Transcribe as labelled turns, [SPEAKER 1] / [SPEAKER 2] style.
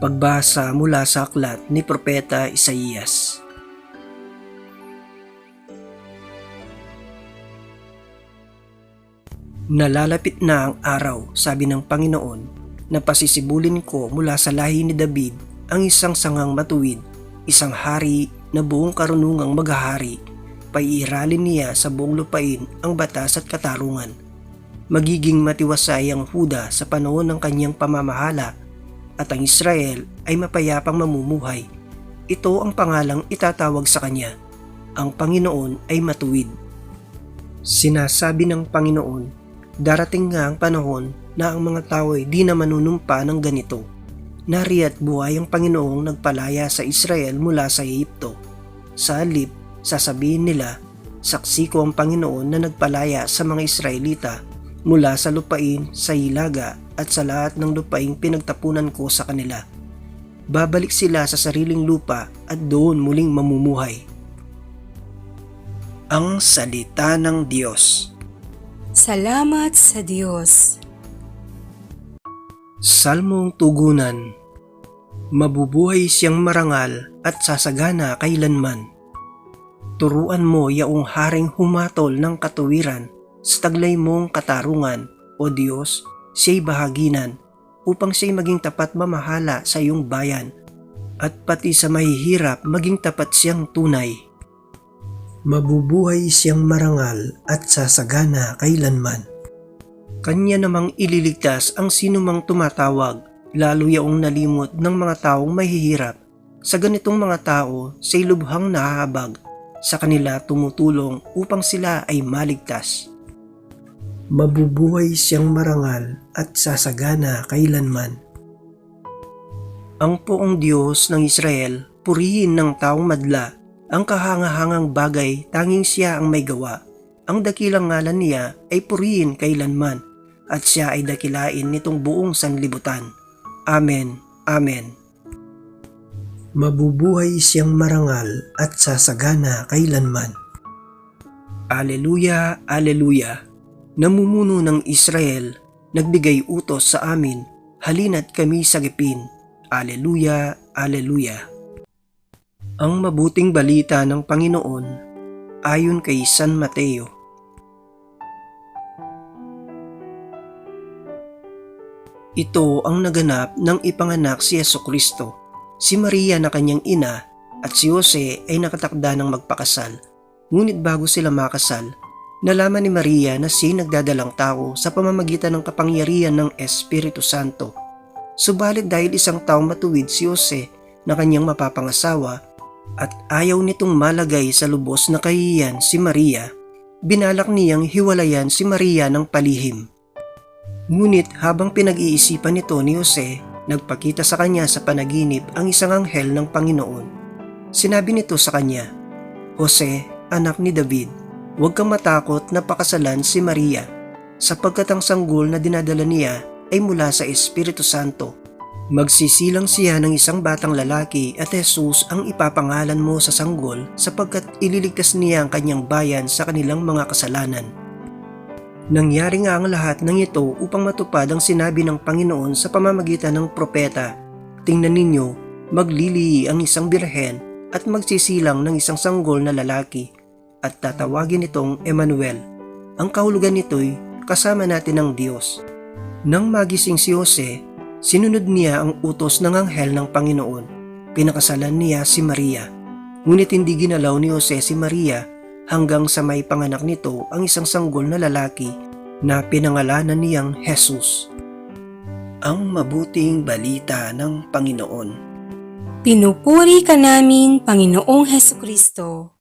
[SPEAKER 1] Pagbasa mula sa aklat ni Propeta Isaías. Nalalapit na ang araw, sabi ng Panginoon, na pasisibulin ko mula sa lahi ni David ang isang sangang matuwid, isang hari na buong karunungang maghahari. Paiiralin niya sa buong lupain ang batas at katarungan. Magiging matiwasay ang Huda sa panahon ng kanyang pamamahala at ang Israel ay mapayapang mamumuhay. Ito ang pangalang itatawag sa kanya. Ang Panginoon ay matuwid. Sinasabi ng Panginoon, darating nga ang panahon na ang mga tao ay di na manunumpa ng ganito. Nariya't buhay ang Panginoong nagpalaya sa Israel mula sa Ehipto. Sa halip, sasabihin nila, saksi ko ang Panginoon na nagpalaya sa mga Israelita mula sa lupain, sa hilaga at sa lahat ng lupaing pinagtapunan ko sa kanila. Babalik sila sa sariling lupa at doon muling mamumuhay. Ang Salita ng Diyos
[SPEAKER 2] Salamat sa Diyos.
[SPEAKER 1] Salmong Tugunan Mabubuhay siyang marangal at sasagana kailanman. Turuan mo yaong haring humatol ng katuwiran sa taglay mong katarungan, O Diyos, siya'y bahaginan upang siya'y maging tapat mamahala sa iyong bayan at pati sa mahihirap maging tapat siyang tunay. Mabubuhay siyang marangal at sasagana kailanman. Kanya namang ililigtas ang sinumang tumatawag, lalo yaong nalimot ng mga taong mahihirap. Sa ganitong mga tao, siya'y lubhang nahahabag, sa kanila tumutulong upang sila ay maligtas. Mabubuhay siyang marangal at sasagana kailanman. Ang poong Diyos ng Israel, purihin ng taong madla, ang kahangahangang bagay tanging siya ang may gawa. Ang dakilang ngalan niya ay purihin kailanman at siya ay dakilain nitong buong sanlibutan. Amen. Amen. Mabubuhay siyang marangal at sasagana kailanman. Aleluya, Aleluya. Namumuno ng Israel, nagbigay utos sa amin, halina't kami sagipin. Aleluya, Aleluya. Ang mabuting balita ng Panginoon ayon kay San Mateo. Ito ang naganap ng ipanganak si Yeso Kristo. Si Maria na kanyang ina at si Jose ay nakatakda ng magpakasal. Ngunit bago sila makasal, nalaman ni Maria na siya nagdadalang tao sa pamamagitan ng kapangyarihan ng Espiritu Santo. Subalit dahil isang taong matuwid si Jose na kanyang mapapangasawa at ayaw nitong malagay sa lubos na kahihiyan si Maria, binalak niyang hiwalayan si Maria ng palihim. Ngunit habang pinag-iisipan nito ni Jose, nagpakita sa kanya sa panaginip ang isang anghel ng Panginoon. Sinabi nito sa kanya, Jose, anak ni David, huwag kang matakot na pakasalan si Maria, sapagkat ang sanggol na dinadala niya ay mula sa Espiritu Santo. Magsisilang siya ng isang batang lalaki at Jesus ang ipapangalan mo sa sanggol sapagkat ililigtas niya ang kanyang bayan sa kanilang mga kasalanan. Nangyari nga ang lahat ng ito upang matupad ang sinabi ng Panginoon sa pamamagitan ng propeta. Tingnan ninyo, maglilihi ang isang birhen at magsisilang ng isang sanggol na lalaki at tatawagin itong Emmanuel. Ang kahulugan nito'y kasama natin ng Diyos. Nang magising si Jose, sinunod niya ang utos ng anghel ng Panginoon. Pinakasalan niya si Maria. Ngunit hindi ginalaw ni Jose si Maria hanggang sa may panganak nito ang isang sanggol na lalaki na pinangalanan niyang Jesus. Ang mabuting balita ng Panginoon.
[SPEAKER 2] Pinupuri ka namin, Panginoong Heso Kristo.